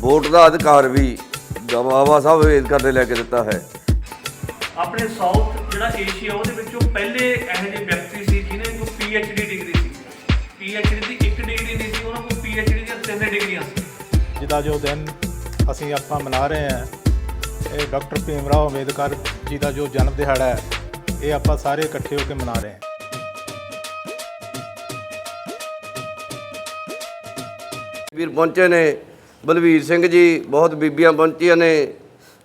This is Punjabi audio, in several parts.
ਵੋਟ ਦਾ ਅਧਿਕਾਰ ਵੀ ਬਾਬਾ ਸਾਹਿਬ ਅੰਬੇਦਕਰ ਨੇ ਲੈ ਕੇ ਦਿੱਤਾ ਹੈ। ਆਪਣੇ ਸਾਊਥ ਜਿਹੜਾ ਏਸ਼ੀਆ ਉਹਦੇ ਵਿੱਚੋਂ ਪਹਿਲੇ ਇਹੋ ਜਿਹੇ ਵਿਅਕਤੀ ਸੀ ਜਿਨ੍ਹਾਂ ਕੋਲ ਡੀ ਡਿਗਰੀ ਸੀ। ਡੀ ਦੀ ਇੱਕ ਡਿਗਰੀ ਨਹੀਂ ਸੀ ਉਹਨਾਂ ਕੋਲ ਡੀ ਦੀਆਂ ਤਿੰਨ ਡਿਗਰੀਆਂ ਸੀ। ਜਿਹਦਾ ਜੋ ਦਿਨ ਅਸੀਂ ਆਪਾਂ ਮਨਾ ਰਹੇ ਹਾਂ ਇਹ ਡਾਕਟਰ ਭੀਮ ਰਾਓ ਅੰਬੇਦਕਰ ਜੀ ਦਾ ਜੋ ਜਨਮ ਦਿਹਾੜਾ ਹੈ ਇਹ ਆਪਾਂ ਸਾਰੇ ਇਕੱਠੇ ਹੋ ਕੇ ਮਨਾ ਰਹੇ ਹਾਂ। ਵੀਰ ਪਹੁੰਚੇ ਨੇ ਬਲਵੀਰ ਸਿੰਘ ਜੀ, ਬਹੁਤ ਬੀਬੀਆਂ ਪਹੁੰਚੀਆਂ ਨੇ।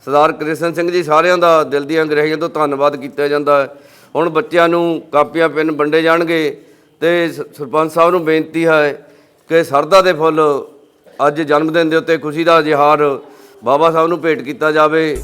ਸਰਦਾਰ ਕ੍ਰਿਸ਼ਨ ਸਿੰਘ ਜੀ, ਸਾਰਿਆਂ ਦਾ ਦਿਲ ਦੀਆਂ ਗਹਿਰਾਈਆਂ ਤੋਂ ਧੰਨਵਾਦ ਕੀਤਾ ਜਾਂਦਾ ਹੁਣ ਬੱਚਿਆਂ ਨੂੰ ਕਾਪੀਆਂ, ਪੈਨ ਵੰਡੇ ਜਾਣਗੇ ਤੇ ਸ- ਸਰਪੰਚ ਸਾਹਿਬ ਨੂੰ ਬੇਨਤੀ ਹੈ ਕਿ ਸਰਦਾ ਦੇ ਫੁੱਲ ਅੱਜ ਜਨਮ ਦਿਨ ਦੇ ਉੱਤੇ ਖੁਸ਼ੀ ਦਾ ਇਜ਼ਹਾਰ ਬਾਬਾ ਸਾਹਿਬ ਨੂੰ ਭੇਟ ਕੀਤਾ ਜਾਵੇ।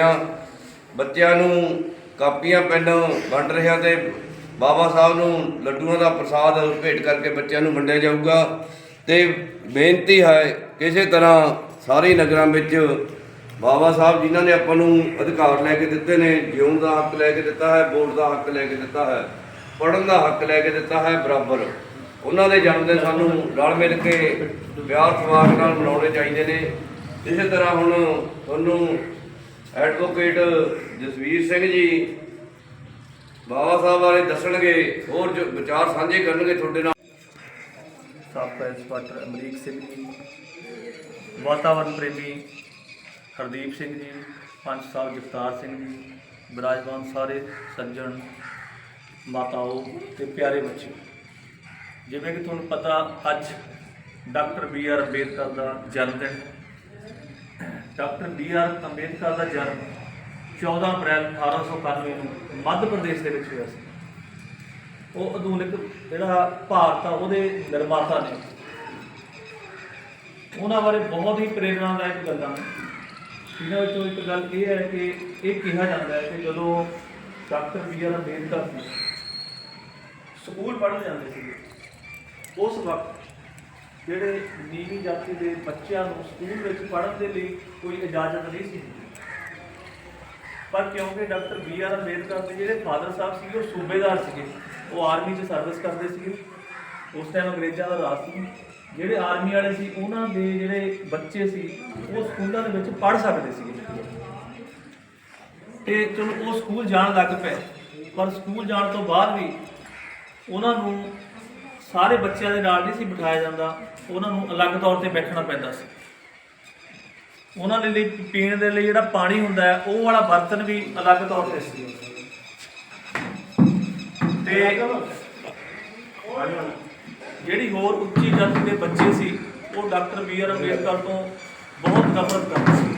ਹਾਂ ਬੱਚਿਆਂ ਨੂੰ ਕਾਪੀਆਂ, ਪੈਨ ਵੰਡ ਰਹੇ ਹਾਂ ਤੇ ਬਾਬਾ ਸਾਹਿਬ ਨੂੰ ਲੱਡੂਆਂ ਦਾ ਪ੍ਰਸਾਦ ਭੇਟ ਕਰਕੇ ਬੱਚਿਆਂ ਨੂੰ ਵੰਡਿਆ ਜਾਊਗਾ। ਤੇ ਬੇਨਤੀ ਹੈ ਕਿਸੇ ਤਰ੍ਹਾਂ ਸਾਰੇ ਨਗਰਾਂ ਵਿੱਚ ਬਾਬਾ ਸਾਹਿਬ ਜਿਨ੍ਹਾਂ ਨੇ ਆਪਾਂ ਨੂੰ ਅਧਿਕਾਰ ਲੈ ਕੇ ਦਿੱਤੇ ਨੇ, ਜਿਉਣ ਦਾ ਹੱਕ ਲੈ ਕੇ ਦਿੱਤਾ ਹੈ ਵੋਟ ਦਾ ਹੱਕ ਲੈ ਕੇ ਦਿੱਤਾ ਹੈ, ਪੜ੍ਹਨ ਦਾ ਹੱਕ ਲੈ ਕੇ ਦਿੱਤਾ ਹੈ, ਬਰਾਬਰ। ਉਹਨਾਂ ਦੇ ਜਨਮ ਦਿਨ ਸਾਨੂੰ ਰਲ ਮਿਲ ਕੇ ਪਿਆਰ ਸਵਾਰ ਨਾਲ ਮਨਾਉਣੇ ਚਾਹੀਦੇ ਨੇ। ਇਸੇ ਤਰ੍ਹਾਂ ਹੁਣ ਤੁਹਾਨੂੰ ਐਡਵੋਕੇਟ ਜਸਵੀਰ ਸਿੰਘ ਜੀ, ਬਾਬਾ ਸਾਹਿਬ ਬਾਰੇ ਦੱਸਣਗੇ, ਹੋਰ ਜੋ ਵਿਚਾਰ ਸਾਂਝੇ ਕਰਨਗੇ ਤੁਹਾਡੇ ਨਾਲ। ਸਾਬਕਾ ਇੰਸਪੈਕਟਰ ਅਮਰੀਕ ਸਿੰਘ ਜੀ ਵਾਤਾਵਰਣ ਪ੍ਰੇਮੀ ਹਰਦੀਪ ਸਿੰਘ ਜੀ ਪੰਜ ਸਾਹਿਬ ਜਗਤਾਰ ਸਿੰਘ ਜੀ ਵਿਰਾਜਮਾਨ ਸਾਰੇ ਸੱਜਣ, ਮਾਤਾਓ ਤੇ ਪਿਆਰੇ ਬੱਚੇ। ਜਿਵੇਂ ਕਿ ਤੁਹਾਨੂੰ ਪਤਾ, ਅੱਜ ਡਾਕਟਰ ਬੀ ਆਰ ਅੰਬੇਦਕਰ ਦਾ ਜਨਮ ਦਿਨ ਹੈ ਡਾਕਟਰ ਬੀ ਆਰ ਅੰਬੇਦਕਰ ਦਾ ਜਨਮ 14 ਅਪ੍ਰੈਲ 1891 ਨੂੰ ਮੱਧ ਪ੍ਰਦੇਸ਼ ਦੇ ਵਿੱਚ ਹੋਇਆ ਸੀ। ਉਹ ਆਧੁਨਿਕ ਜਿਹੜਾ ਭਾਰਤ ਆ, ਉਹਦੇ ਨਿਰਮਾਤਾ ਨੇ। ਉਹਨਾਂ ਬਾਰੇ ਬਹੁਤ ਹੀ ਪ੍ਰੇਰਣਾਦਾਇਕ ਗੱਲਾਂ ਨੇ। ਇਹਨਾਂ ਵਿੱਚੋਂ ਇੱਕ ਗੱਲ ਇਹ ਹੈ ਕਿ ਇਹ ਕਿਹਾ ਜਾਂਦਾ ਹੈ ਕਿ ਜਦੋਂ doctor B R Ambedkar school ਪੜ੍ਹਨ ਜਾਂਦੇ ਸੀ ਉਸ ਵਕਤ ਜਿਹੜੇ ਨੀਵੀਂ ਜਾਤੀ ਦੇ ਬੱਚਿਆਂ ਨੂੰ ਸਕੂਲ ਵਿੱਚ ਪੜ੍ਹਨ ਦੇ ਲਈ ਕੋਈ ਇਜਾਜ਼ਤ ਨਹੀਂ ਸੀ ਹੁੰਦੀ। ਪਰ ਕਿਉਂਕਿ ਡਾਕਟਰ ਬੀ ਆਰ ਅੰਬੇਦਕਰ ਦੇ ਜਿਹੜੇ ਫਾਦਰ ਸਾਹਿਬ ਸੀਗੇ, ਉਹ ਸੂਬੇਦਾਰ ਸੀਗੇ, ਉਹ ਆਰਮੀ 'ਚ ਸਰਵਿਸ ਕਰਦੇ ਸੀਗੇ। ਉਸ ਟਾਈਮ ਅੰਗਰੇਜ਼ਾਂ ਦਾ ਰਾਜ ਸੀ। ਜਿਹੜੇ ਆਰਮੀ ਵਾਲੇ ਸੀ, ਉਹਨਾਂ ਦੇ ਜਿਹੜੇ ਬੱਚੇ ਸੀ, ਉਹ ਸਕੂਲਾਂ ਦੇ ਵਿੱਚ ਪੜ੍ਹ ਸਕਦੇ ਸੀਗੇ। ਤੇ ਚਲੋ ਉਹ ਸਕੂਲ ਜਾਣ ਲੱਗ ਪਏ। ਪਰ ਸਕੂਲ ਜਾਣ ਤੋਂ ਬਾਅਦ ਵੀ ਉਹਨਾਂ ਨੂੰ ਸਾਰੇ ਬੱਚਿਆਂ ਦੇ ਨਾਲ ਨਹੀਂ ਸੀ ਬਿਠਾਇਆ ਜਾਂਦਾ, ਉਹਨਾਂ ਨੂੰ ਅਲੱਗ ਤੌਰ ਤੇ ਬੈਠਣਾ ਪੈਂਦਾ ਸੀ। ਉਹਨਾਂ ਦੇ ਲਈ, ਪੀਣ ਦੇ ਲਈ ਜਿਹੜਾ ਪਾਣੀ ਹੁੰਦਾ ਹੈ, ਉਹ ਵਾਲਾ ਬਰਤਨ ਵੀ ਅਲੱਗ ਤੌਰ ਤੇ ਸੀ। ਤੇ ਜਿਹੜੀ ਹੋਰ ਉੱਚੀ ਜਾਤੀ ਦੇ ਬੱਚੇ ਸੀ, ਉਹ ਡਾਕਟਰ ਬੀ ਆਰ ਅੰਬੇਦਕਰ ਤੋਂ ਬਹੁਤ ਨਫ਼ਰਤ ਕਰਦੇ ਸੀ।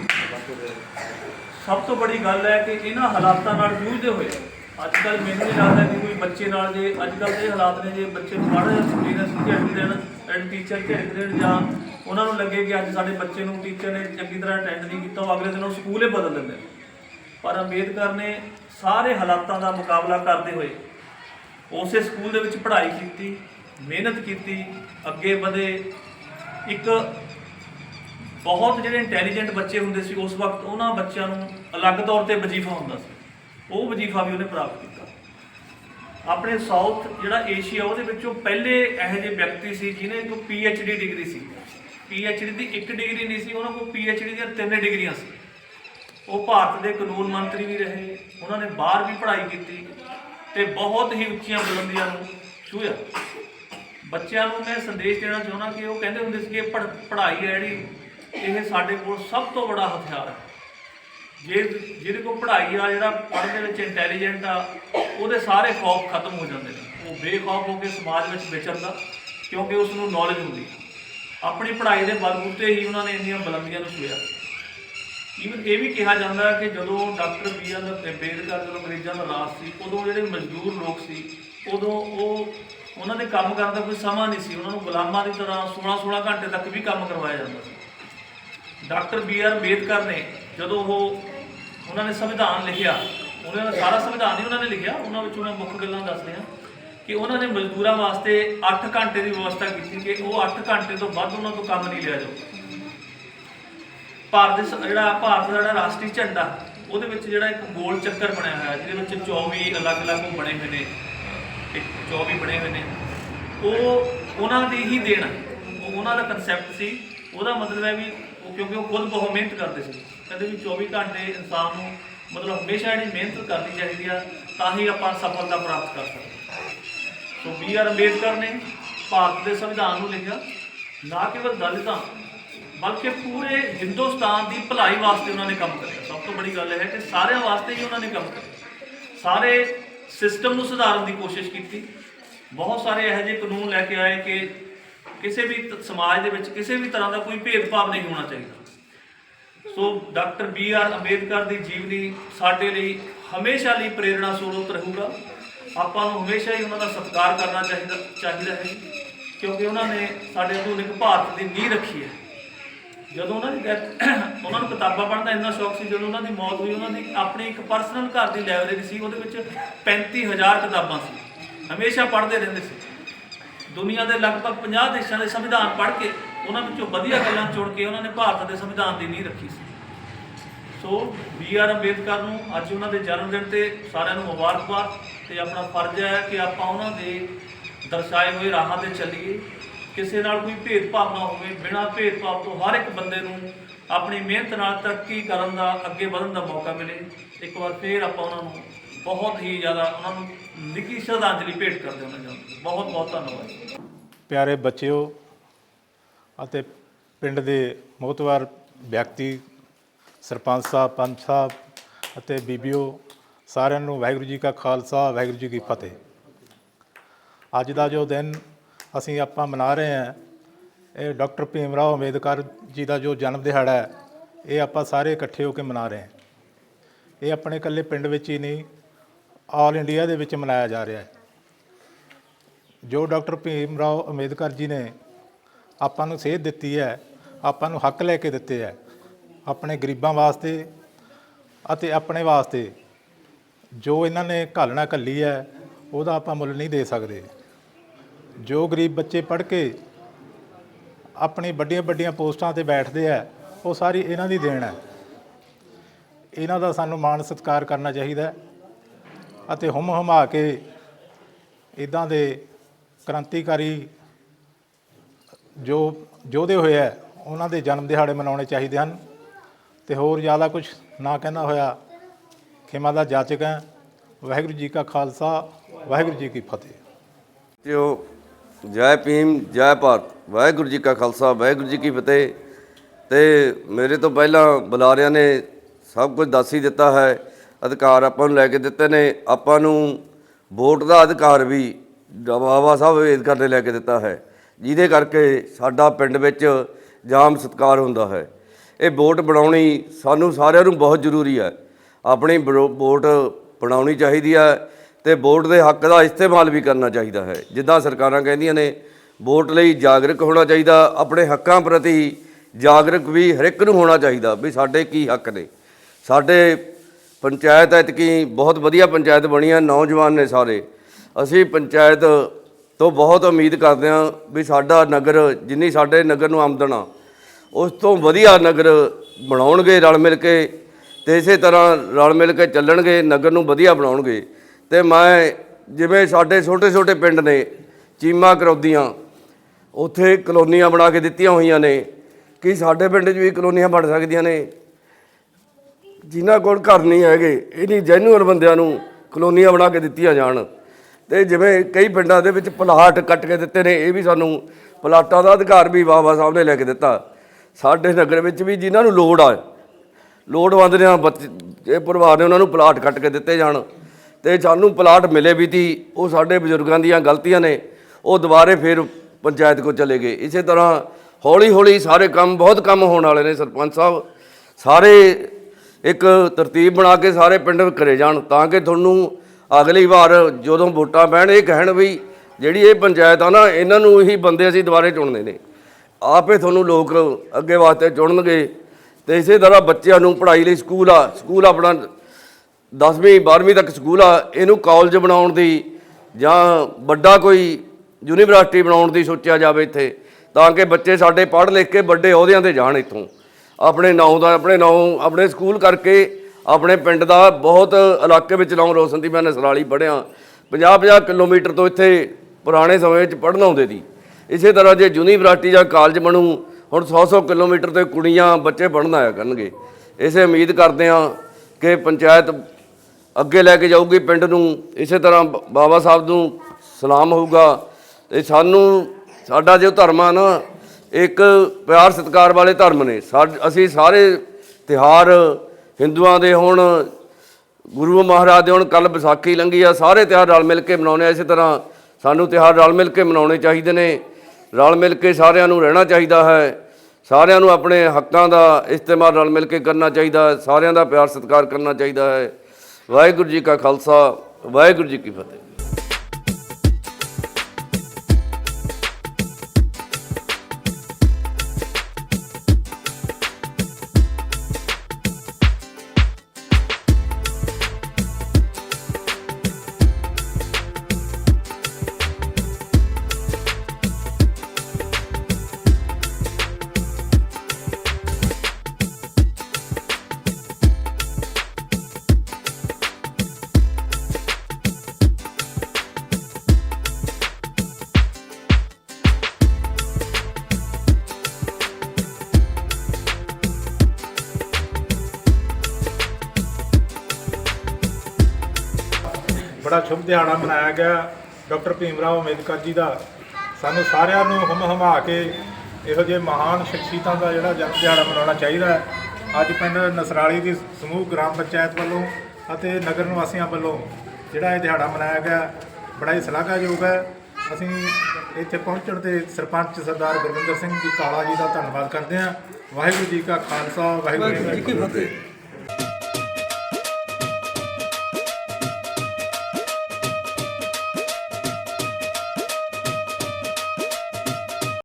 ਸਭ ਤੋਂ ਬੜੀ ਗੱਲ ਹੈ ਕਿ ਇਹਨਾਂ ਹਾਲਾਤਾਂ ਨਾਲ ਜੂਝਦੇ ਹੋਏ ਅੱਜ ਕੱਲ ਮੈਨੂੰ ਨਹੀਂ ਲੱਗਦਾ ਕਿ ਕੋਈ ਬੱਚੇ ਨਾਲ ਜੇ, ਅੱਜ ਕੱਲ ਦੇ ਹਾਲਾਤ ਨੇ ਜੇ ਬੱਚੇ ਪੜ੍ਹ ਸਟੂਡੈਂਟਸ ਝਿੜਕ ਦੇਣ ਐਂਡ ਟੀਚਰ ਝਿੜਕ ਦੇਣ ਜਾਂ ਉਹਨਾਂ ਨੂੰ ਲੱਗੇ ਕਿ ਅੱਜ ਸਾਡੇ ਬੱਚੇ ਨੂੰ ਟੀਚਰ ਨੇ ਚੰਗੀ ਤਰ੍ਹਾਂ ਅਟੈਂਡ ਨਹੀਂ ਕੀਤਾ, ਉਹ ਅਗਲੇ ਦਿਨ ਉਹ ਸਕੂਲ ਹੀ ਬਦਲ ਦਿੰਦੇ ਪਰ ਅੰਬੇਦਕਰ ਨੇ ਸਾਰੇ ਹਾਲਾਤਾਂ ਦਾ ਮੁਕਾਬਲਾ ਕਰਦੇ ਹੋਏ ਉਸੇ ਸਕੂਲ ਦੇ ਵਿੱਚ ਪੜ੍ਹਾਈ ਕੀਤੀ, ਮਿਹਨਤ ਕੀਤੀ, ਅੱਗੇ ਵਧੇ। ਇੱਕ ਬਹੁਤ ਜਿਹੜੇ ਇੰਟੈਲੀਜੈਂਟ ਬੱਚੇ ਹੁੰਦੇ ਸੀ, ਉਸ ਵਕਤ ਉਹਨਾਂ ਬੱਚਿਆਂ ਨੂੰ ਅਲੱਗ ਤੌਰ ਤੇ ਵਜ਼ੀਫਾ ਹੁੰਦਾ ਸੀ। ਉਹ ਵਜ਼ੀਫਾ ਵੀ ਉਹਨੇ ਪ੍ਰਾਪਤ ਕੀਤਾ। ਆਪਣੇ ਸਾਊਥ ਜਿਹੜਾ ਏਸ਼ੀਆ, ਉਹਦੇ ਵਿੱਚੋਂ ਪਹਿਲੇ ਇਹੋ ਜਿਹੇ ਵਿਅਕਤੀ ਸੀ ਜਿਨ੍ਹਾਂ ਕੋਲ ਡੀ ਡਿਗਰੀ ਸੀ। ਡੀ ਦੀ ਇੱਕ ਡਿਗਰੀ ਨਹੀਂ ਸੀ, ਉਹਨਾਂ ਕੋਲ ਡੀ ਦੀਆਂ ਤਿੰਨ ਡਿਗਰੀਆਂ ਸੀ। ਉਹ ਭਾਰਤ ਦੇ ਕਾਨੂੰਨ ਮੰਤਰੀ ਵੀ ਰਹੇ, ਉਹਨਾਂ ਨੇ ਬਾਹਰ ਵੀ ਪੜ੍ਹਾਈ ਕੀਤੀ ਤੇ ਬਹੁਤ ਹੀ ਉੱਚੀਆਂ ਬੁਲੰਦੀਆਂ ਨੂੰ ਛੂਹਿਆ। ਬੱਚਿਆਂ ਨੂੰ ਮੈਂ ਸੰਦੇਸ਼ ਦੇਣਾ ਚਾਹੁੰਦਾ ਕਿ ਉਹ ਕਹਿੰਦੇ ਹੁੰਦੇ ਸੀ ਕਿ ਪੜ੍ਹਾਈ ਹੈ ਜਿਹੜੀ, ਇਹ ਸਾਡੇ ਕੋਲ ਸਭ ਤੋਂ ਬੜਾ ਹਥਿਆਰ ਹੈ। ਜੇ ਜਿਹਦੇ ਕੋਲ ਪੜ੍ਹਾਈ ਆ ਜਿਹੜਾ ਪੜ੍ਹਨ ਦੇ ਵਿੱਚ ਇੰਟੈਲੀਜੈਂਟ ਆ, ਉਹਦੇ ਸਾਰੇ ਖੌਫ ਖਤਮ ਹੋ ਜਾਂਦੇ ਨੇ। ਉਹ ਬੇਖੌਫ ਹੋ ਕੇ ਸਮਾਜ ਵਿੱਚ ਵਿਚਰਦਾ, ਕਿਉਂਕਿ ਉਸ ਨੂੰ ਨੌਲੇਜ ਹੁੰਦੀ ਆਪਣੀ ਪੜ੍ਹਾਈ ਦੇ ਬਲਬੂਤੇ ਹੀ ਉਹਨਾਂ ਨੇ ਇੰਨੀਆਂ ਬੁਲੰਦੀਆਂ ਨੂੰ ਛੂਹਿਆ। ਈਵਨ ਇਹ ਵੀ ਕਿਹਾ ਜਾਂਦਾ ਕਿ ਜਦੋਂ ਡਾਕਟਰ ਬੀ ਆਰ ਅੰਬੇਦਕਰ ਜਦੋਂ ਮਰੀਜ਼ਾਂ ਦਾ ਰਾਜ ਸੀ, ਉਦੋਂ ਜਿਹੜੇ ਮਜ਼ਦੂਰ ਲੋਕ ਸੀ, ਉਦੋਂ ਉਹ ਉਹਨਾਂ ਦੇ ਕੰਮ ਕਰਨ ਦਾ ਕੋਈ ਸਮਾਂ ਨਹੀਂ ਸੀ। ਉਹਨਾਂ ਨੂੰ ਗੁਲਾਮਾਂ ਦੀ ਤਰ੍ਹਾਂ 16-16 ਘੰਟੇ ਤੱਕ ਵੀ ਕੰਮ ਕਰਵਾਇਆ ਜਾਂਦਾ ਸੀ। ਡਾਕਟਰ ਬੀ ਆਰ ਅੰਬੇਦਕਰ ਨੇ ਜਦੋਂ ਉਹ ਉਹਨਾਂ ਨੇ ਸੰਵਿਧਾਨ ਲਿਖਿਆ। ਉਹਨਾਂ ਦਾ ਸਾਰਾ ਸੰਵਿਧਾਨ ਹੀ ਉਹਨਾਂ ਨੇ ਲਿਖਿਆ। ਉਹਨਾਂ ਵਿੱਚੋਂ ਮੈਂ ਮੁੱਖ ਗੱਲਾਂ ਦੱਸਦੇ ਹਾਂ ਕਿ ਉਹਨਾਂ ਨੇ ਮਜ਼ਦੂਰਾਂ ਵਾਸਤੇ 8 ਘੰਟੇ ਦੀ ਵਿਵਸਥਾ ਕੀਤੀ ਕਿ ਉਹ 8 ਘੰਟੇ ਤੋਂ ਵੱਧ ਉਹਨਾਂ ਤੋਂ ਕੰਮ ਨਹੀਂ ਲਿਆ ਜਾਊ। ਭਾਰਤ ਦੇ ਜਿਹੜਾ ਭਾਰਤ ਦਾ ਜਿਹੜਾ ਰਾਸ਼ਟਰੀ ਝੰਡਾ, ਉਹਦੇ ਵਿੱਚ ਜਿਹੜਾ ਇੱਕ ਗੋਲ ਚੱਕਰ ਬਣਿਆ ਹੋਇਆ, ਜਿਹਦੇ ਵਿੱਚ 24 ਅਲੱਗ-ਅਲੱਗ ਉਹ ਬਣੇ ਹੋਏ ਨੇ। ਇੱਕ 24 ਬਣੇ ਹੋਏ ਨੇ। ਉਹ ਉਹਨਾਂ ਦੀ ਹੀ ਦੇਣ। ਉਹਨਾਂ ਦਾ ਕਨਸੈਪਟ ਸੀ। ਉਹਦਾ ਮਤਲਬ ਹੈ ਵੀ ਉਹ ਕਿਉਂਕਿ ਉਹ ਖੁਦ ਬਹੁਤ ਮਿਹਨਤ ਕਰਦੇ ਸੀ। ਕਹਿੰਦੇ ਵੀ 24 ਘੰਟੇ ਇਨਸਾਨ ਨੂੰ ਮਤਲਬ ਹਮੇਸ਼ਾ ਜਿਹੜੀ ਮਿਹਨਤ ਕਰਨੀ ਚਾਹੀਦੀ ਆ, ਤਾਂ ਹੀ ਆਪਾਂ ਸਫਲਤਾ ਪ੍ਰਾਪਤ ਕਰ ਸਕਦੇ ਸੋ ਬੀ ਆਰ ਅੰਬੇਦਕਰ ਨੇ ਭਾਰਤ ਦੇ ਸੰਵਿਧਾਨ ਨੂੰ ਲਿਖਿਆ, ਨਾ ਕੇਵਲ ਦਲਿਤਾਂ ਬਲਕਿ ਪੂਰੇ ਹਿੰਦੁਸਤਾਨ ਦੀ ਭਲਾਈ ਵਾਸਤੇ ਉਹਨਾਂ ਨੇ ਕੰਮ ਕਰਿਆ। ਸਭ ਤੋਂ ਬੜੀ ਗੱਲ ਇਹ ਹੈ ਕਿ ਸਾਰਿਆਂ ਵਾਸਤੇ ਹੀ ਉਹਨਾਂ ਨੇ ਕੰਮ ਕਰਿਆ। ਸਾਰੇ ਸਿਸਟਮ ਨੂੰ ਸੁਧਾਰਨ ਦੀ ਕੋਸ਼ਿਸ਼ ਕੀਤੀ। ਬਹੁਤ ਸਾਰੇ ਇਹੋ ਜਿਹੇ ਕਾਨੂੰਨ ਲੈ ਕੇ ਆਏ ਕਿ ਕਿਸੇ ਵੀ ਸਮਾਜ ਦੇ ਵਿੱਚ ਕਿਸੇ ਵੀ ਤਰ੍ਹਾਂ ਦਾ ਕੋਈ ਭੇਦਭਾਵ ਨਹੀਂ ਹੋਣਾ ਚਾਹੀਦਾ। So doctor B R Ambedkar ਦੀ ਜੀਵਨੀ ਸਾਡੇ ਲਈ ਹਮੇਸ਼ਾ ਲਈ ਪ੍ਰੇਰਣਾ ਸਰੋਤ ਰਹੂਗਾ। ਆਪਾਂ ਨੂੰ ਹਮੇਸ਼ਾ ਹੀ ਉਹਨਾਂ ਦਾ ਸਤਿਕਾਰ ਕਰਨਾ ਚਾਹੀਦਾ ਚਾਹੀਦਾ ਹੈ ਕਿਉਂਕਿ ਉਹਨਾਂ ਨੇ ਸਾਡੇ ਆਧੁਨਿਕ ਭਾਰਤ ਦੀ ਨੀਂਹ ਰੱਖੀ ਹੈ। ਜਦੋਂ ਉਹਨਾਂ ਦੀ death- ਉਹਨਾਂ ਨੂੰ ਕਿਤਾਬਾਂ ਪੜ੍ਹਨ ਦਾ ਇੰਨਾ ਸ਼ੌਕ ਸੀ, ਜਦੋਂ ਉਹਨਾਂ ਦੀ ਮੌਤ ਹੋਈ, ਉਹਨਾਂ ਦੀ ਆਪਣੀ ਇੱਕ ਪਰਸਨਲ ਘਰ ਦੀ ਲਾਇਬ੍ਰੇਰੀ ਸੀ, ਉਹਦੇ ਵਿੱਚ 35000 ਕਿਤਾਬਾਂ ਸੀ। ਹਮੇਸ਼ਾ ਪੜ੍ਹਦੇ ਰਹਿੰਦੇ ਸੀ। ਦੁਨੀਆ ਦੇ ਲਗਭਗ 50 ਦੇਸ਼ਾਂ ਦੇ ਸੰਵਿਧਾਨ ਪੜ੍ਹ ਕੇ ਉਹਨਾਂ ਵਿੱਚੋਂ ਵਧੀਆ ਗੱਲਾਂ ਚੁਣ ਕੇ ਉਹਨਾਂ ਨੇ ਭਾਰਤ ਦੇ ਸੰਵਿਧਾਨ ਦੀ ਨੀਂਹ ਰੱਖੀ ਸੀ। ਸੋ ਬੀ ਆਰ ਅੰਬੇਦਕਰ ਨੂੰ ਅੱਜ ਉਹਨਾਂ ਦੇ ਜਨਮ ਦਿਨ ਤੇ ਸਾਰਿਆਂ ਨੂੰ ਮੁਬਾਰਕਬਾਦ ਤੇ ਆਪਣਾ ਫਰਜ਼ ਹੈ ਕਿ ਆਪਾਂ ਉਹਨਾਂ ਦੇ ਦਰਸਾਏ ਹੋਏ ਰਾਹਾਂ ਤੇ ਚੱਲੀਏ। ਕਿਸੇ ਨਾਲ ਕੋਈ ਭੇਦਭਾਵ ਨਾ ਹੋਵੇ, ਬਿਨਾਂ ਭੇਦਭਾਵ ਤੋਂ ਹਰ ਇੱਕ ਬੰਦੇ ਨੂੰ ਆਪਣੀ ਮਿਹਨਤ ਨਾਲ ਤਰੱਕੀ ਕਰਨ ਦਾ, ਅੱਗੇ ਵਧਣ ਦਾ ਮੌਕਾ ਮਿਲੇ। ਇੱਕ ਵਾਰ ਫੇਰ ਆਪਾਂ ਉਹਨਾਂ ਨੂੰ ਬਹੁਤ ਹੀ ਜ਼ਿਆਦਾ ਉਹਨਾਂ ਨੂੰ ਨਿੱਘੀ ਸ਼ਰਧਾਂਜਲੀ ਭੇਟ ਕਰਦੇ ਉਹਨਾਂ ਨੂੰ। ਬਹੁਤ ਬਹੁਤ ਧੰਨਵਾਦ। ਪਿਆਰੇ ਬੱਚਿਓ ਅਤੇ ਪਿੰਡ ਦੇ ਮੋਹਤਵਾਰ ਵਿਅਕਤੀ ਸਰਪੰਚ ਸਾਹਿਬ ਪੰਚ ਸਾਹਿਬ ਅਤੇ ਬੀਬੀਓ ਸਾਰਿਆਂ ਨੂੰ ਵਾਹਿਗੁਰੂ ਜੀ ਕਾ ਖਾਲਸਾ, ਵਾਹਿਗੁਰੂ ਜੀ ਕੀ ਫਤਿਹ। ਅੱਜ ਦਾ ਜੋ ਦਿਨ ਅਸੀਂ ਆਪਾਂ ਮਨਾ ਰਹੇ ਹਾਂ, ਇਹ ਡਾਕਟਰ ਭੀਮ ਰਾਓ ਅੰਬੇਦਕਰ ਜੀ ਦਾ ਜੋ ਜਨਮ ਦਿਹਾੜਾ ਹੈ, ਇਹ ਆਪਾਂ ਸਾਰੇ ਇਕੱਠੇ ਹੋ ਕੇ ਮਨਾ ਰਹੇ ਹਾਂ। ਇਹ ਆਪਣੇ ਇਕੱਲੇ ਪਿੰਡ ਵਿੱਚ ਹੀ ਨਹੀਂ ਆਲ ਇੰਡੀਆ ਦੇ ਵਿੱਚ ਮਨਾਇਆ ਜਾ ਰਿਹਾ ਹੈ। ਜੋ ਡਾਕਟਰ ਭੀਮ ਰਾਓ ਅੰਬੇਦਕਰ ਜੀ ਨੇ ਆਪਾਂ ਨੂੰ ਸੇਧ ਦਿੱਤੀ ਹੈ, ਆਪਾਂ ਨੂੰ ਹੱਕ ਲੈ ਕੇ ਦਿੱਤੇ ਹੈ, ਆਪਣੇ ਗਰੀਬਾਂ ਵਾਸਤੇ ਅਤੇ ਆਪਣੇ ਵਾਸਤੇ ਜੋ ਇਹਨਾਂ ਨੇ ਘਾਲਣਾ ਘੱਲੀ ਹੈ, ਉਹਦਾ ਆਪਾਂ ਮੁੱਲ ਨਹੀਂ ਦੇ ਸਕਦੇ। ਜੋ ਗਰੀਬ ਬੱਚੇ ਪੜ੍ਹ ਕੇ ਆਪਣੀ ਵੱਡੀਆਂ ਵੱਡੀਆਂ ਪੋਸਟਾਂ ਤੇ ਬੈਠਦੇ ਆ ਉਹ ਸਾਰੀ ਇਹਨਾਂ ਦੀ ਦੇਣ ਹੈ। ਇਹਨਾਂ ਦਾ ਸਾਨੂੰ ਮਾਣ ਸਤਿਕਾਰ ਕਰਨਾ ਚਾਹੀਦਾ ਹੈ। ਅਤੇ ਹੁਮ ਹਮਾ ਕੇ ਇਦਾਂ ਦੇ ਕ੍ਰਾਂਤੀਕਾਰੀ ਜੋ ਯੋਧੇ ਹੋਏ ਆ, ਉਹਨਾਂ ਦੇ ਜਨਮ ਦਿਹਾੜੇ ਮਨਾਉਣੇ ਚਾਹੀਦੇ ਹਨ। ਤੇ ਹੋਰ ਜ਼ਿਆਦਾ ਕੁਝ ਨਾ ਕਹਿੰਦਾ ਹੋਇਆ, ਖਿਮਾ ਦਾ ਜਾਚਕ ਹੈ। ਵਾਹਿਗੁਰੂ ਜੀ ਕਾ ਖਾਲਸਾ, ਵਾਹਿਗੁਰੂ ਜੀ ਕੀ ਫਤਿਹ। ਜੋ ਜੈ ਭੀਮ, ਜੈ ਭਾਰਤ। ਵਾਹਿਗੁਰੂ ਜੀ ਕਾ ਖਾਲਸਾ, ਵਾਹਿਗੁਰੂ ਜੀ ਕੀ ਫਤਿਹ। ਤੇ ਮੇਰੇ ਤੋਂ ਪਹਿਲਾਂ ਬੁਲਾਰਿਆਂ ਨੇ, ਸਭ ਕੁਝ ਦੱਸ ਹੀ ਦਿੱਤਾ ਹੈ। ਅਧਿਕਾਰ ਆਪਾਂ ਨੂੰ ਲੈ ਕੇ ਦਿੱਤੇ ਨੇ, ਆਪਾਂ ਨੂੰ ਵੋਟ ਦਾ ਅਧਿਕਾਰ ਵੀ ਬਾਬਾ ਸਾਹਿਬ ਅੰਬੇਦਕਰ ਨੇ ਲੈ ਕੇ ਦਿੱਤਾ ਹੈ, ਜਿਹਦੇ ਕਰਕੇ ਸਾਡਾ ਪਿੰਡ ਵਿੱਚ ਜਾਮ ਸਤਿਕਾਰ ਹੁੰਦਾ ਹੈ। ਇਹ ਵੋਟ ਬਣਾਉਣੀ ਸਾਨੂੰ ਸਾਰਿਆਂ ਨੂੰ ਬਹੁਤ ਜ਼ਰੂਰੀ ਹੈ। ਆਪਣੀ ਬਰੋ- ਵੋਟ ਬਣਾਉਣੀ ਚਾਹੀਦੀ ਹੈ ਤੇ ਵੋਟ ਦੇ ਹੱਕ ਦਾ ਇਸਤੇਮਾਲ ਵੀ ਕਰਨਾ ਚਾਹੀਦਾ ਹੈ। ਜਿੱਦਾਂ ਸਰਕਾਰਾਂ ਕਹਿੰਦੀਆਂ ਨੇ, ਵੋਟ ਲਈ ਜਾਗਰੂਕ ਹੋਣਾ ਚਾਹੀਦਾ, ਆਪਣੇ ਹੱਕਾਂ ਪ੍ਰਤੀ ਜਾਗਰੂਕ ਵੀ ਹਰ ਇੱਕ ਨੂੰ ਹੋਣਾ ਚਾਹੀਦਾ ਵੀ ਸਾਡੇ ਕੀ ਹੱਕ ਨੇ। ਸਾਡੇ ਪੰਚਾਇਤ ਐਤਕੀ ਬਹੁਤ ਵਧੀਆ ਪੰਚਾਇਤ ਬਣੀ ਹੈ ਨੌਜਵਾਨ ਨੇ ਸਾਰੇ। ਅਸੀਂ ਪੰਚਾਇਤ ਤੋਂ ਬਹੁਤ ਉਮੀਦ ਕਰਦੇ ਹਾਂ ਵੀ ਸਾਡਾ ਨਗਰ, ਜਿੰਨੀ ਸਾਡੇ ਨਗਰ ਨੂੰ ਆਮਦਨ ਆ, ਉਸ ਤੋਂ ਵਧੀਆ ਨਗਰ ਬਣਾਉਣਗੇ ਰਲ ਮਿਲ ਕੇ ਤੇ ਇਸੇ ਤਰ੍ਹਾਂ ਰਲ ਮਿਲ ਕੇ ਚੱਲਣਗੇ, ਨਗਰ ਨੂੰ ਵਧੀਆ ਬਣਾਉਣਗੇ। ਤੇ ਮੈਂ ਜਿਵੇਂ ਸਾਡੇ ਛੋਟੇ ਛੋਟੇ ਪਿੰਡ ਨੇ, ਚੀਮਾ ਕਰੌਦੀਆਂ, ਉੱਥੇ ਕਲੋਨੀਆਂ ਬਣਾ ਕੇ ਦਿੱਤੀਆਂ ਹੋਈਆਂ ਨੇ। ਕਿ ਸਾਡੇ ਪਿੰਡ 'ਚ ਵੀ ਕਲੋਨੀਆਂ ਬਣ ਸਕਦੀਆਂ ਨੇ? ਜਿਨ੍ਹਾਂ ਕੋਲ ਘਰ ਨਹੀਂ ਹੈਗੇ, ਇਨੀ ਜੈਨੂਅਲ ਬੰਦਿਆਂ ਨੂੰ ਕਲੋਨੀਆਂ ਬਣਾ ਕੇ ਦਿੱਤੀਆਂ ਜਾਣ। ਤੇ ਜਿਵੇਂ ਕਈ ਪਿੰਡਾਂ ਦੇ ਵਿੱਚ ਪਲਾਟ ਕੱਟ ਕੇ ਦਿੱਤੇ ਨੇ, ਇਹ ਵੀ ਸਾਨੂੰ ਪਲਾਟਾਂ ਦਾ ਅਧਿਕਾਰ ਵੀ ਬਾਬਾ ਸਾਹਿਬ ਨੇ ਲੈ ਕੇ ਦਿੱਤਾ। ਸਾਡੇ ਨਗਰ ਵਿੱਚ ਵੀ ਜਿਨ੍ਹਾਂ ਨੂੰ ਲੋੜ ਆ ਲੋੜਵੰਦ ਨੇ ਬੱਚ- ਇਹ ਪਰਿਵਾਰ ਨੇ ਉਹਨਾਂ ਨੂੰ ਪਲਾਟ ਕੱਟ ਕੇ ਦਿੱਤੇ ਜਾਣ। ਤੇ ਸਾਨੂੰ ਪਲਾਟ ਮਿਲੇ ਵੀ ਤੀ ਉਹ ਸਾਡੇ ਬਜ਼ੁਰਗਾਂ ਦੀਆਂ ਗਲਤੀਆਂ ਨੇ, ਉਹ ਦੁਬਾਰੇ ਫਿਰ ਪੰਚਾਇਤ ਕੋ ਚਲੇ ਗਏ। ਇਸੇ ਤਰ੍ਹਾਂ ਹੌਲੀ ਹੌਲੀ ਸਾਰੇ ਕੰਮ, ਬਹੁਤ ਕੰਮ ਹੋਣ ਵਾਲੇ ਨੇ ਸਰਪੰਚ ਸਾਹਿਬ। ਸਾਰੇ ਇੱਕ ਤਰਤੀਬ ਬਣਾ ਕੇ ਸਾਰੇ ਪਿੰਡ ਕਰੇ ਜਾਣ, ਤਾਂ ਕਿ ਤੁਹਾਨੂੰ ਅਗਲੀ ਵਾਰ ਜਦੋਂ ਵੋਟਾਂ ਪੈਣ, ਇਹ ਕਹਿਣ ਵੀ ਜਿਹੜੀ ਇਹ ਪੰਚਾਇਤ ਆ ਨਾ, ਇਹਨਾਂ ਨੂੰ ਹੀ ਬੰਦੇ ਅਸੀਂ ਦੁਬਾਰੇ ਚੁਣਨੇ ਨੇ। ਆਪੇ ਤੁਹਾਨੂੰ ਲੋਕ ਅੱਗੇ ਵਾਸਤੇ ਚੁਣਨਗੇ। ਤੇ ਇਸੇ ਤਰ੍ਹਾਂ ਬੱਚਿਆਂ ਨੂੰ ਪੜ੍ਹਾਈ ਲਈ ਸਕੂਲ ਆ, ਸਕੂਲ ਆਪਣਾ 10ਵੀਂ 12ਵੀਂ ਤੱਕ ਸਕੂਲ ਆ, ਇਹਨੂੰ ਕਾਲਜ ਬਣਾਉਣ ਦੀ ਜਾਂ ਵੱਡਾ ਕੋਈ ਯੂਨੀਵਰਸਿਟੀ ਬਣਾਉਣ ਦੀ ਸੋਚਿਆ ਜਾਵੇ ਇੱਥੇ, ਤਾਂ ਕਿ ਬੱਚੇ ਸਾਡੇ ਪੜ੍ਹ ਲਿਖ ਕੇ ਵੱਡੇ ਅਹੁਦਿਆਂ ਤੇ ਜਾਣ ਇੱਥੋਂ। ਆਪਣੇ ਨਾਂ ਦਾ, ਆਪਣੇ ਨਾਂ ਆਪਣੇ ਸਕੂਲ ਕਰਕੇ ਆਪਣੇ ਪਿੰਡ ਦਾ ਬਹੁਤ ਇਲਾਕੇ ਵਿੱਚ ਨਾਮ ਰੋਸ਼ਨ ਦੀ ਮੈਂ ਨਸਰਾਲੀ ਪੜ੍ਹਿਆ। 50 50 ਕਿਲੋਮੀਟਰ ਤੋਂ ਇੱਥੇ ਪੁਰਾਣੇ ਸਮੇਂ ਵਿੱਚ ਪੜ੍ਹਨ ਆਉਂਦੇ ਸੀ। ਇਸੇ ਤਰ੍ਹਾਂ ਜੇ ਯੂਨੀਵਰਸਿਟੀ ਜਾਂ ਕਾਲਜ ਬਣੂ, ਹੁਣ 100 100 ਕਿਲੋਮੀਟਰ ਤੇ ਕੁੜੀਆਂ, ਬੱਚੇ ਪੜ੍ਹਨ ਆਇਆ ਕਰਨਗੇ। ਇਸੇ ਉਮੀਦ ਕਰਦੇ ਹਾਂ ਕਿ ਪੰਚਾਇਤ ਅੱਗੇ ਲੈ ਕੇ ਜਾਊਗੀ ਪਿੰਡ ਨੂੰ। ਇਸੇ ਤਰ੍ਹਾਂ ਬ- ਬਾਬਾ ਸਾਹਿਬ ਨੂੰ ਸਲਾਮ ਹੋਊਗਾ। ਤੇ ਸਾਨੂੰ ਸਾਡਾ ਜੋ ਧਰਮ ਆ ਨਾ ਇੱਕ ਪਿਆਰ ਸਤਿਕਾਰ ਵਾਲੇ ਧਰਮ ਨੇ। ਸਾਡ- ਅਸੀਂ ਸਾਰੇ ਤਿਹਾਰ ਹਿੰਦੂਆਂ ਦੇ ਹੁਣ, ਗੁਰੂ ਮਹਾਰਾਜ ਦੇ ਹੁਣ ਕੱਲ ਵਿਸਾਖੀ ਲੰਗੀ ਆ, ਸਾਰੇ ਤਿਉਹਾਰ ਰਲ ਮਿਲ ਕੇ ਮਨਾਉਣੇ ਆ। ਇਸੇ ਤਰ੍ਹਾਂ ਸਾਨੂੰ ਤਿਉਹਾਰ ਰਲ ਮਿਲ ਕੇ ਮਨਾਉਣੇ ਚਾਹੀਦੇ ਨੇ। ਰਲ ਮਿਲ ਕੇ ਸਾਰਿਆਂ ਨੂੰ ਰਹਿਣਾ ਚਾਹੀਦਾ ਹੈ। ਸਾਰਿਆਂ ਨੂੰ ਆਪਣੇ ਹੱਕਾਂ ਦਾ ਇਸਤੇਮਾਲ ਰਲ ਮਿਲ ਕੇ ਕਰਨਾ ਚਾਹੀਦਾ ਹੈ। ਸਾਰਿਆਂ ਦਾ ਪਿਆਰ ਸਤਿਕਾਰ ਕਰਨਾ ਚਾਹੀਦਾ ਹੈ। ਵਾਹਿਗੁਰੂ ਜੀ ਕਾ ਖਾਲਸਾ, ਵਾਹਿਗੁਰੂ ਜੀ ਕੀ ਫਤਿਹ। ਬੜਾ ਸ਼ੁਭ ਦਿਹਾੜਾ ਮਨਾਇਆ ਗਿਆ। ਡਾਕਟਰ ਭੀਮ ਰਾਓ ਅੰਬੇਦਕਰ ਜੀ ਦਾ। ਸਾਨੂੰ ਸਾਰਿਆਂ ਨੂੰ ਹਮ ਹਮਾ ਕੇ ਇਹੋ ਜਿਹੇ ਮਹਾਨ ਸ਼ਖਸੀਅਤਾਂ ਦਾ ਜਿਹੜਾ ਜਨਮ ਦਿਹਾੜਾ ਮਨਾਉਣਾ ਚਾਹੀਦਾ ਹੈ। ਅੱਜ ਪਿੰਡ ਨਸਰਾਲੀ ਦੀ ਸਮੂਹ ਗ੍ਰਾਮ ਪੰਚਾਇਤ ਵੱਲੋਂ ਅਤੇ ਨਗਰ ਨਿਵਾਸੀਆਂ ਵੱਲੋਂ ਜਿਹੜਾ ਇਹ ਦਿਹਾੜਾ ਮਨਾਇਆ ਗਿਆ ਬੜਾ ਹੀ ਸ਼ਲਾਘਾਯੋਗ ਹੈ। ਅਸੀਂ ਇੱਥੇ ਪਹੁੰਚਣ ਤੇ ਸਰਪੰਚ ਸਰਦਾਰ ਗੁਰਵਿੰਦਰ ਸਿੰਘ ਜੀ ਕਾਲਾ ਜੀ ਦਾ ਧੰਨਵਾਦ ਕਰਦੇ ਹਾਂ। ਵਾਹਿਗੁਰੂ ਜੀ ਕਾ ਖਾਲਸਾ ਵਾਹਿਗੁਰੂ ਜੀ ਕੀ ਫਤਿਹ।